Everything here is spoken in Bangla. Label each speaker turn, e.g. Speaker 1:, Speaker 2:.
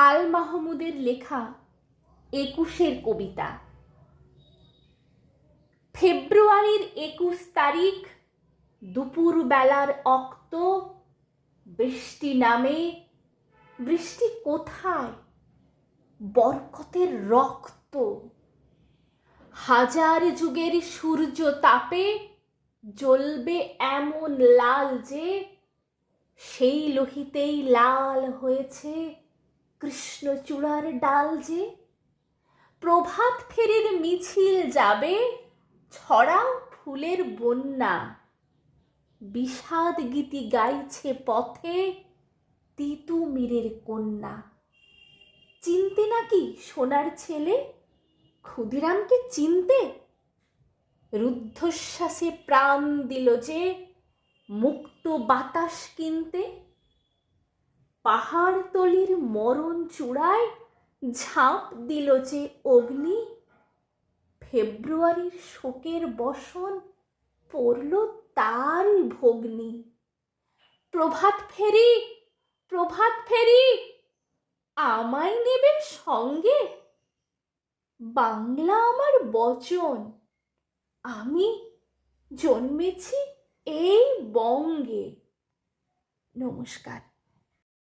Speaker 1: আল মাহমুদের লেখা একুশের কবিতা। ফেব্রুয়ারির একুশ তারিখ দুপুর বেলার অক্ত, বৃষ্টি নামে। বৃষ্টি কোথায়? বরকতের রক্ত। হাজার যুগের সূর্য তাপে, জ্বলবে এমন লাল যে, সেই লোহিতেই লাল হয়েছে কৃষ্ণচূড়ার ডাল যে, প্রভাত ফেরির মিছিল যাবে, ছড়াও ফুলের বন্যা। বিষাদ গীতি গাইছে পথে, তিতু তিতুমিরের কন্যা। চিনতে নাকি সোনার ছেলে? ক্ষুদিরামকে চিনতে? রুদ্ধশ্বাসে প্রাণ দিল যে, মুক্ত বাতাস কিনতে? পাহাড়তলির মরণ চূড়ায় ঝাঁপ দিল যে অগ্নি। ফেব্রুয়ারির শোকের বসন পড়ল তারই ভগ্নি। প্রভাত ফেরি প্রভাত ফেরি, আমায় নেবে সঙ্গে। বাংলা আমার বচন, আমি জন্মেছি এই বঙ্গে। নমস্কার।